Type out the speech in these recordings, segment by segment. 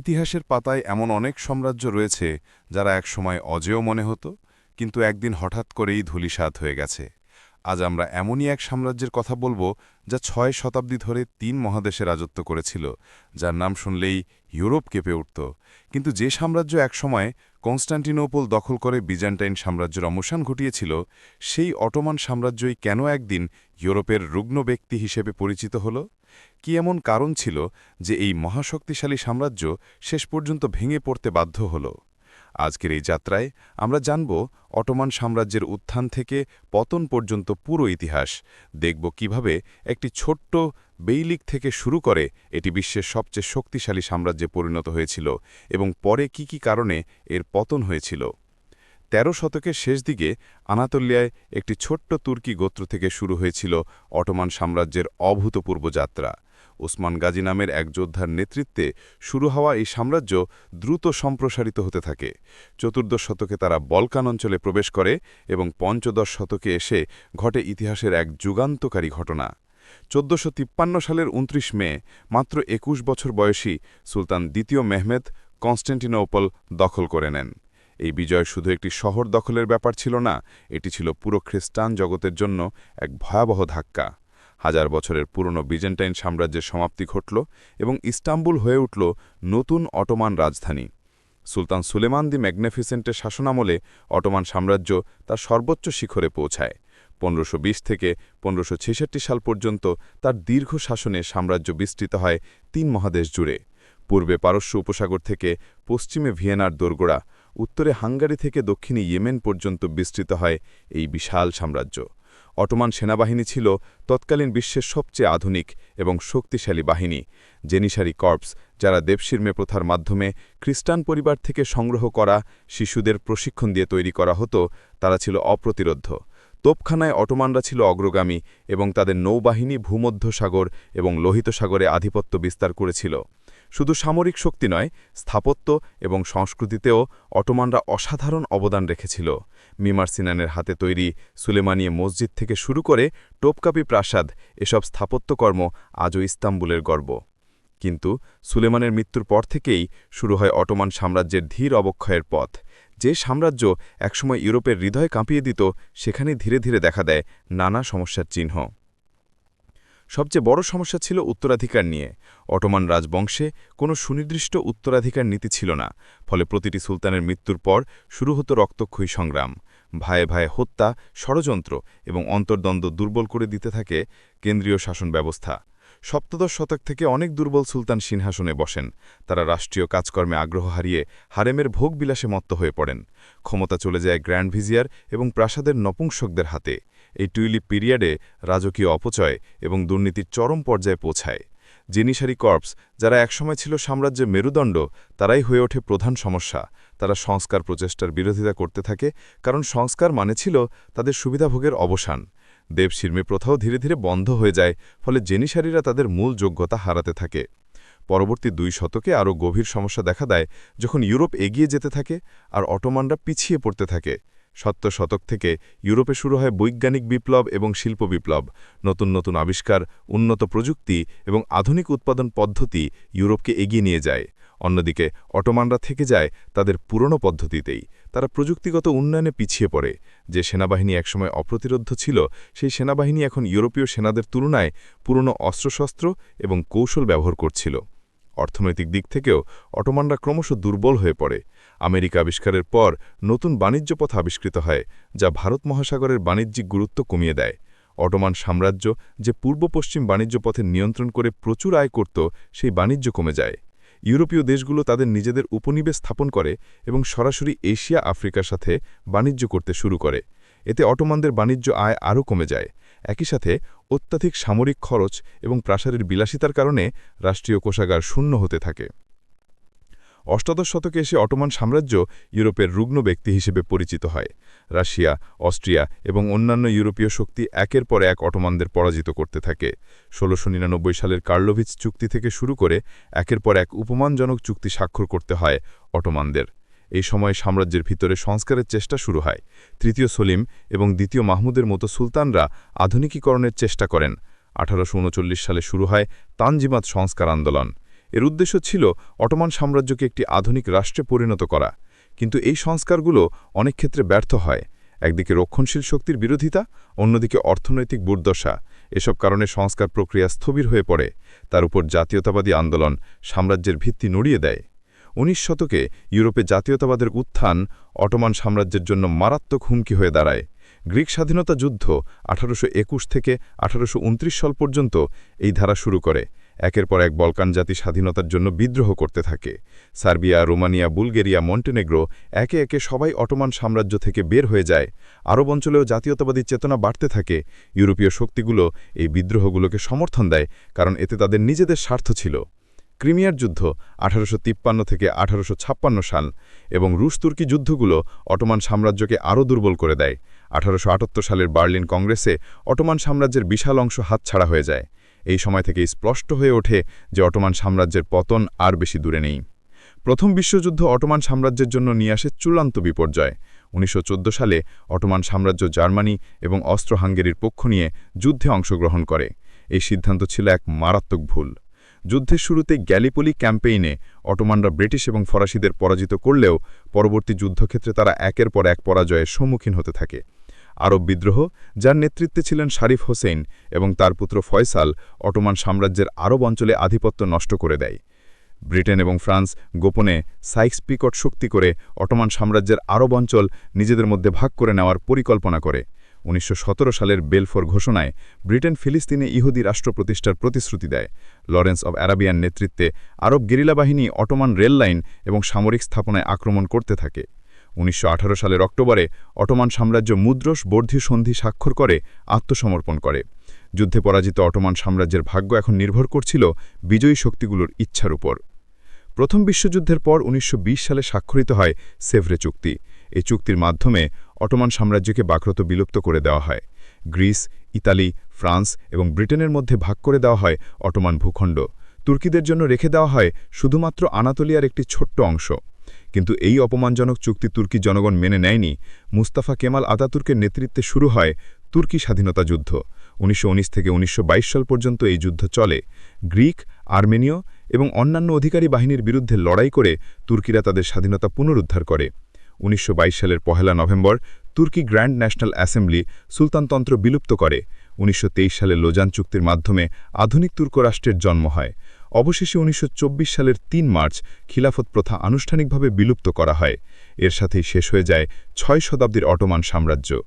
ইতিহাসের পাতায় এমন অনেক সাম্রাজ্য রয়েছে যারা একসময় অজেয় মনে হতো, কিন্তু একদিন হঠাৎ করেই ধূলিসাৎ হয়ে গেছে। আজ আমরা এমনই এক সাম্রাজ্যের কথা বলব যা ছয় শতাব্দী ধরে তিন মহাদেশে রাজত্ব করেছিল, যার নাম শুনলেই ইউরোপ কেঁপে উঠত। কিন্তু যে সাম্রাজ্য একসময় কনস্টান্টিনোপল দখল করে বিজান্টাইন সাম্রাজ্যের অবসান ঘটিয়েছিল, সেই অটোমান সাম্রাজ্যই কেন একদিন ইউরোপের রুগ্ন ব্যক্তি হিসেবে পরিচিত হল? কি এমন কারণ ছিল যে এই মহাশক্তিশালী সাম্রাজ্য শেষ পর্যন্ত ভেঙে পড়তে বাধ্য হল? আজকের এই যাত্রায় আমরা জানব অটোমান সাম্রাজ্যের উত্থান থেকে পতন পর্যন্ত পুরো ইতিহাস। দেখব কীভাবে একটি ছোট্ট বেইলিক থেকে শুরু করে এটি বিশ্বের সবচেয়ে শক্তিশালী সাম্রাজ্যে পরিণত হয়েছিল এবং পরে কি কি কারণে এর পতন হয়েছিল। তেরো শতকের শেষ দিকে আনাতোলিয়ায় একটি ছোট্ট তুর্কি গোত্র থেকে শুরু হয়েছিল অটোমান সাম্রাজ্যের অভূতপূর্ব যাত্রা। ওসমান গাজী নামের এক যোদ্ধার নেতৃত্বে শুরু হওয়া এই সাম্রাজ্য দ্রুত সম্প্রসারিত হতে থাকে। চতুর্দশ শতকে তারা বলকান অঞ্চলে প্রবেশ করে এবং পঞ্চদশ শতকে এসে ঘটে ইতিহাসের এক যুগান্তকারী ঘটনা। চোদ্দশো তিপ্পান্ন সালের ২৯ মে, মাত্র একুশ বছর বয়সী সুলতান দ্বিতীয় মেহমেদ কনস্ট্যান্টিনোপল দখল করে নেন। এই বিজয় শুধু একটি শহর দখলের ব্যাপার ছিল না, এটি ছিল পুরো খ্রিস্টান জগতের জন্য এক ভয়াবহ ধাক্কা। হাজার বছরের পুরনো বিজেন্টাইন সাম্রাজ্যের সমাপ্তি ঘটল এবং ইস্তাম্বুল হয়ে উঠল নতুন অটোমান রাজধানী। সুলতান সুলেমান দি ম্যাগনেফিসেন্টের শাসনামলে অটোমান সাম্রাজ্য তার সর্বোচ্চ শিখরে পৌঁছায়। পনেরোশো থেকে পনেরোশো সাল পর্যন্ত তার দীর্ঘ শাসনে সাম্রাজ্য বিস্তৃত হয় তিন মহাদেশ জুড়ে। পূর্বে পারস্য উপসাগর থেকে পশ্চিমে ভিয়েনার দোরগোড়া উত্তরে হাঙ্গারি থেকে দক্ষিণে ইয়েমেন পর্যন্ত বিস্তৃত হয় এই বিশাল সাম্রাজ্য। অটোমান সেনাবাহিনী ছিল তৎকালীন বিশ্বের সবচেয়ে আধুনিক এবং শক্তিশালী বাহিনী, জেনিসারি কর্পস, যারা দেবশির্মে প্রথার মাধ্যমে খ্রিস্টান পরিবার থেকে সংগ্রহ করা শিশুদের প্রশিক্ষণ দিয়ে তৈরি করা হতো, তারা ছিল অপ্রতিরোধ্য। তোপখানায় অটোমানরা ছিল অগ্রগামী এবং তাদের নৌবাহিনী ভূমধ্য সাগর এবং লোহিত সাগরে আধিপত্য বিস্তার করেছিল। শুধু সামরিক শক্তি নয়, স্থাপত্য এবং সংস্কৃতিতেও অটোমানরা অসাধারণ অবদান রেখেছিল। মিমার সিনানের হাতে তৈরি সুলেমানিয়ে মসজিদ থেকে শুরু করে টোপকাপি প্রাসাদ, এসব স্থাপত্যকর্ম আজও ইস্তাম্বুলের গর্ব। কিন্তু সুলেমানের মৃত্যুর পর থেকেই শুরু হয় অটোমান সাম্রাজ্যের ধীর অবক্ষয়ের পথ। যে সাম্রাজ্য একসময় ইউরোপের হৃদয় কাঁপিয়ে দিত সেখানে ধীরে ধীরে দেখা দেয় নানা সমস্যার চিহ্ন। সবচেয়ে বড় সমস্যা ছিল উত্তরাধিকার নিয়ে। অটোমান রাজবংশে কোনো সুনির্দিষ্ট উত্তরাধিকার নীতি ছিল না, ফলে প্রতিটি সুলতানের মৃত্যুর পর শুরু হতো রক্তক্ষয়ী সংগ্রাম। ভায়ে ভায়ে হত্যা, ষড়যন্ত্র এবং অন্তর্দ্বন্দ্ব দুর্বল করে দিতে থাকে কেন্দ্রীয় শাসন ব্যবস্থা। সপ্তদশ শতক থেকে অনেক দুর্বল সুলতান সিংহাসনে বসেন। তারা রাষ্ট্রীয় কাজকর্মে আগ্রহ হারিয়ে হারেমের ভোগ বিলাসে মত্ত হয়ে পড়েন। ক্ষমতা চলে যায় গ্র্যান্ড ভিজিয়ার এবং প্রাসাদের নপুংসকদের হাতে। এই টুইলিপ পিরিয়ডে রাজকীয় অপচয় এবং দুর্নীতির চরম পর্যায়ে পৌঁছায়। জেনিসারি কর্পস, যারা একসময় ছিল সাম্রাজ্যের মেরুদণ্ড, তারাই হয়ে ওঠে প্রধান সমস্যা। তারা সংস্কার প্রচেষ্টার বিরোধিতা করতে থাকে, কারণ সংস্কার মানে ছিল তাদের সুবিধাভোগের অবসান। দেবশির্মে প্রথাও ধীরে ধীরে বন্ধ হয়ে যায়, ফলে জেনিসারিরা তাদের মূল যোগ্যতা হারাতে থাকে। পরবর্তী দুই শতকে আরও গভীর সমস্যা দেখা দেয়, যখন ইউরোপ এগিয়ে যেতে থাকে আর অটোমানরা পিছিয়ে পড়তে থাকে। সত্তর শতক থেকে ইউরোপে শুরু হয় বৈজ্ঞানিক বিপ্লব এবং শিল্প বিপ্লব, নতুন নতুন আবিষ্কার, উন্নত প্রযুক্তি এবং আধুনিক উৎপাদন পদ্ধতি ইউরোপকে এগিয়ে নিয়ে যায়। অন্যদিকে অটোমানরা থেকে যায় তাদের পুরনো পদ্ধতিতেই। তারা প্রযুক্তিগত উন্নয়নে পিছিয়ে পড়ে। যে সেনাবাহিনী একসময় অপ্রতিরোধ ছিল, সেই সেনাবাহিনী এখন ইউরোপীয় সেনাদের তুলনায় পুরনো অস্ত্রশস্ত্র এবং কৌশল ব্যবহার করছিল। অর্থনৈতিক দিক থেকেও অটোমানরা ক্রমশ দুর্বল হয়ে পড়ে। আমেরিকা আবিষ্কারের পর নতুন বাণিজ্য পথ আবিষ্কৃত হয়, যা ভারত মহাসাগরের বাণিজ্যিক গুরুত্ব কমিয়ে দেয়। অটোমান সাম্রাজ্য যে পূর্ব পশ্চিম বাণিজ্য পথে নিয়ন্ত্রণ করে প্রচুর আয় করত, সেই বাণিজ্য কমে যায়। ইউরোপীয় দেশগুলো তাদের নিজেদের উপনিবেশ স্থাপন করে এবং সরাসরি এশিয়া আফ্রিকার সাথে বাণিজ্য করতে শুরু করে। এতে অটোমানদের বাণিজ্য আয় আরও কমে যায়। একই সাথে, অত্যাধিক সামরিক খরচ এবং প্রাসারের বিলাসিতার কারণে রাষ্ট্রীয় কোষাগার শূন্য হতে থাকে। অষ্টাদশ শতকে এসে অটোমান সাম্রাজ্য ইউরোপের রুগ্ন ব্যক্তি হিসেবে পরিচিত হয়। রাশিয়া, অস্ট্রিয়া এবং অন্যান্য ইউরোপীয় শক্তি একের পর এক অটোমানদের পরাজিত করতে থাকে। ষোলোশো নিরানব্বই সালের কার্লোভিচ চুক্তি থেকে শুরু করে একের পর এক উপমানজনক চুক্তি স্বাক্ষর করতে হয় অটোমানদের। এই সময় সাম্রাজ্যের ভিতরে সংস্কারের চেষ্টা শুরু হয়। তৃতীয় সলিম এবং দ্বিতীয় মাহমুদের মতো সুলতানরা আধুনিকীকরণের চেষ্টা করেন। আঠারোশো উনচল্লিশ সালে শুরু হয় তানজিমাত সংস্কার আন্দোলন। এর উদ্দেশ্য ছিল অটোমান সাম্রাজ্যকে একটি আধুনিক রাষ্ট্রে পরিণত করা। কিন্তু এই সংস্কারগুলো অনেক ক্ষেত্রে ব্যর্থ হয়। একদিকে রক্ষণশীল শক্তির বিরোধিতা, অন্যদিকে অর্থনৈতিক দুর্দশা এসব কারণে সংস্কার প্রক্রিয়া স্থবির হয়ে পড়ে। তার উপর জাতীয়তাবাদী আন্দোলন সাম্রাজ্যের ভিত্তি নড়িয়ে দেয়। উনিশ শতকে ইউরোপে জাতীয়তাবাদের উত্থান অটোমান সাম্রাজ্যের জন্য মারাত্মক হুমকি হয়ে দাঁড়ায়। গ্রিক স্বাধীনতা যুদ্ধ আঠারোশো একুশ থেকে আঠারোশো উনত্রিশ সাল পর্যন্ত এই ধারা শুরু করে। একের পর এক বলকান জাতি স্বাধীনতার জন্য বিদ্রোহ করতে থাকে। সার্বিয়া, রোমানিয়া, বুলগেরিয়া, মন্টেনেগ্রো একে একে সবাই অটোমান সাম্রাজ্য থেকে বের হয়ে যায়। আরব অঞ্চলেও জাতীয়তাবাদী চেতনা বাড়তে থাকে। ইউরোপীয় শক্তিগুলো এই বিদ্রোহগুলোকে সমর্থন দেয়, কারণ এতে তাদের নিজেদের স্বার্থ ছিল। ক্রিমিয়ার যুদ্ধ আঠারোশো তিপ্পান্ন থেকে আঠারোশো ছাপ্পান্ন সাল এবং রুশ তুর্কি যুদ্ধগুলো অটোমান সাম্রাজ্যকে আরও দুর্বল করে দেয়। আঠারোশো আটাত্তর সালের বার্লিন কংগ্রেসে অটোমান সাম্রাজ্যের বিশাল অংশ হাতছাড়া হয়ে যায়। এই সময় থেকে স্পষ্ট হয়ে ওঠে যে অটোমান সাম্রাজ্যের পতন আর বেশি দূরে নেই। প্রথম বিশ্বযুদ্ধ অটোমান সাম্রাজ্যের জন্য নিয়ে আসে চূড়ান্ত বিপর্যয়। উনিশশো চোদ্দ সালে অটোমান সাম্রাজ্য জার্মানি এবং অস্ত্র হাঙ্গেরির পক্ষ নিয়ে যুদ্ধে অংশগ্রহণ করে। এই সিদ্ধান্ত ছিল এক মারাত্মক ভুল। যুদ্ধের শুরুতে গ্যালিপলি ক্যাম্পেইনে অটোমানরা ব্রিটিশ এবং ফরাসিদের পরাজিত করলেও পরবর্তী যুদ্ধক্ষেত্রে তারা একের পর এক পরাজয়ের সম্মুখীন হতে থাকে। আরব বিদ্রোহ, যার নেতৃত্বে ছিলেন শারিফ হোসেন এবং তার পুত্র ফয়সাল অটোমান সাম্রাজ্যের আরব অঞ্চলে আধিপত্য নষ্ট করে দেয়। ব্রিটেন এবং ফ্রান্স গোপনে সাইক্স পিকট শক্তি করে অটোমান সাম্রাজ্যের আরব অঞ্চল নিজেদের মধ্যে ভাগ করে নেওয়ার পরিকল্পনা করে। উনিশশো সতেরো সালের বেলফোর ঘোষণায় ব্রিটেন ফিলিস্তিনে ইহুদি রাষ্ট্র প্রতিষ্ঠার প্রতিশ্রুতি দেয়। লরেন্স অব অ্যারাবিয়ান নেতৃত্বে আরব গেরিলা বাহিনী অটোমান রেল লাইন এবং সামরিক স্থাপনায় আক্রমণ করতে থাকে। উনিশশো আঠারো সালের অক্টোবরে অটোমান সাম্রাজ্য মুদ্রস বর্ধি সন্ধি স্বাক্ষর করে, আত্মসমর্পণ করে। যুদ্ধে পরাজিত অটোমান সাম্রাজ্যের ভাগ্য এখন নির্ভর করছিল বিজয়ী শক্তিগুলোর ইচ্ছার উপর। প্রথম বিশ্বযুদ্ধের পর উনিশশো বিশ সালে স্বাক্ষরিত হয় সেভরে চুক্তি। এই চুক্তির মাধ্যমে অটোমান সাম্রাজ্যকে বাক্রত বিলুপ্ত করে দেওয়া হয়। গ্রিস, ইতালি, ফ্রান্স এবং ব্রিটেনের মধ্যে ভাগ করে দেওয়া হয় অটোমান ভূখণ্ড। তুর্কিদের জন্য রেখে দেওয়া হয় শুধুমাত্র আনাতোলিয়ার একটি ছোট্ট অংশ। কিন্তু এই অপমানজনক চুক্তি তুর্কি জনগণ মেনে নেয়নি। মুস্তাফা কেমাল আতাতুর্কের নেতৃত্বে শুরু হয় তুর্কি স্বাধীনতা যুদ্ধ। উনিশশো উনিশ থেকে উনিশশো বাইশ সাল পর্যন্ত এই যুদ্ধ চলে। গ্রিক, আর্মেনীয় এবং অন্যান্য অধিকারী বাহিনীর বিরুদ্ধে লড়াই করে তুর্কিরা তাদের স্বাধীনতা পুনরুদ্ধার করে। উনিশশো বাইশ সালের পহেলা নভেম্বর তুর্কি গ্র্যান্ড ন্যাশনাল অ্যাসেম্বলি সুলতানতন্ত্র বিলুপ্ত করে। উনিশশো তেইশ সালে লোজান চুক্তির মাধ্যমে আধুনিক তুর্ক রাষ্ট্রের জন্ম হয়। অবশেষে উনিশশো চব্বিশ সালের তিন মার্চ খিলাফত প্রথা আনুষ্ঠানিকভাবে বিলুপ্ত করা হয়। এর সাথেই শেষ হয়ে যায় ছয় শতাব্দীর অটোমান সাম্রাজ্য।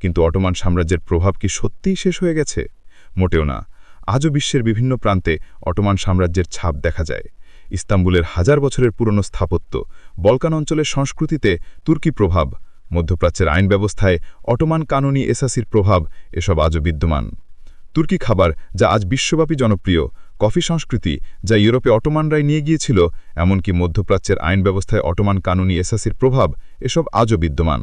কিন্তু অটোমান সাম্রাজ্যের প্রভাব কি সত্যিই শেষ হয়ে গেছে? মোটেও না। আজও বিশ্বের বিভিন্ন প্রান্তে অটোমান সাম্রাজ্যের ছাপ দেখা যায়। ইস্তাম্বুলের হাজার বছরের পুরনো স্থাপত্য, বলকান অঞ্চলের সংস্কৃতিতে তুর্কি প্রভাব, মধ্যপ্রাচ্যের আইন ব্যবস্থায় অটোমান কানুনি এসাসির প্রভাব এসব আজও বিদ্যমান। তুর্কি খাবার যা আজ বিশ্বব্যাপী জনপ্রিয়, কফি সংস্কৃতি যা ইউরোপে অটোমানরাই নিয়ে গিয়েছিল, এমনকি মধ্যপ্রাচ্যের আইন ব্যবস্থায় অটোমান কানুনি এসাসির প্রভাব এসব আজও বিদ্যমান।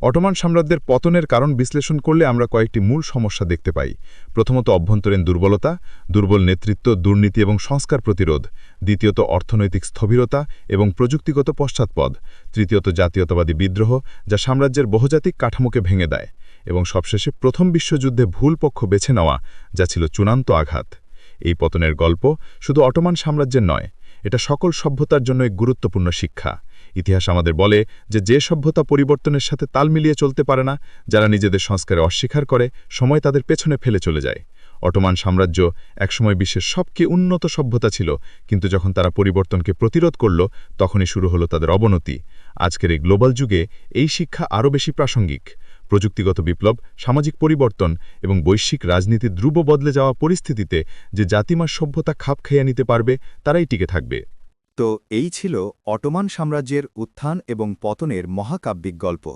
অটোমান সাম্রাজ্যের পতনের কারণ বিশ্লেষণ করলে আমরা কয়েকটি মূল সমস্যা দেখতে পাই। প্রথমত অভ্যন্তরীণ দুর্বলতা, দুর্বল নেতৃত্ব, দুর্নীতি এবং সংস্কার প্রতিরোধ। দ্বিতীয়ত অর্থনৈতিক স্থবিরতা এবং প্রযুক্তিগত পশ্চাৎপদ। তৃতীয়ত জাতীয়তাবাদী বিদ্রোহ, যা সাম্রাজ্যের বহুজাতিক কাঠামোকে ভেঙে দেয় এবং সবশেষে প্রথম বিশ্বযুদ্ধে ভুল পক্ষ বেছে নেওয়া, যা ছিল চূড়ান্ত আঘাত। এই পতনের গল্প শুধু অটোমান সাম্রাজ্যের নয়, এটা সকল সভ্যতার জন্য এক গুরুত্বপূর্ণ শিক্ষা। ইতিহাস আমাদের বলে যে যে সভ্যতা পরিবর্তনের সাথে তাল মিলিয়ে চলতে পারে না, যারা নিজেদের সংস্কারে অস্বীকার করে, সময় তাদের পেছনে ফেলে চলে যায়। অটোমান সাম্রাজ্য একসময় বিশ্বের সবচেয়ে উন্নত সভ্যতা ছিল, কিন্তু যখন তারা পরিবর্তনকে প্রতিরোধ করল, তখনই শুরু হলো তাদের অবনতি। আজকের এই গ্লোবাল যুগে এই শিক্ষা আরও বেশি প্রাসঙ্গিক। প্রযুক্তিগত বিপ্লব, সামাজিক পরিবর্তন এবং বৈশ্বিক রাজনীতি দ্রুব বদলে যাওয়া পরিস্থিতিতে যে জাতিমার সভ্যতা খাপ খেয়ে নিতে পারবে, তারাই টিকে থাকবে। তো এই ছিল অটোমান সাম্রাজ্যের উত্থান এবং পতনের মহাকাব্যিক গল্প।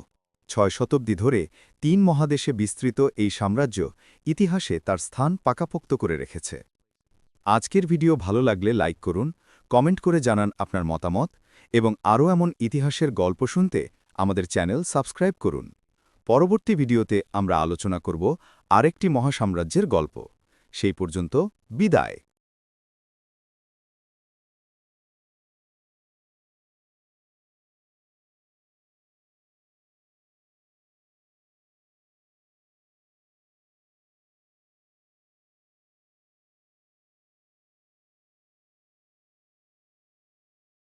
ছয় শতাব্দী ধরে তিন মহাদেশে বিস্তৃত এই সাম্রাজ্য ইতিহাসে তার স্থান পাকাপোক্ত করে রেখেছে। আজকের ভিডিও ভালো লাগলে লাইক করুন, কমেন্ট করে জানান আপনার মতামত এবং আরও এমন ইতিহাসের গল্প শুনতে আমাদের চ্যানেল সাবস্ক্রাইব করুন। পরবর্তী ভিডিওতে আমরা আলোচনা করব আরেকটি মহাসাম্রাজ্যের গল্প। সেই পর্যন্ত বিদায়।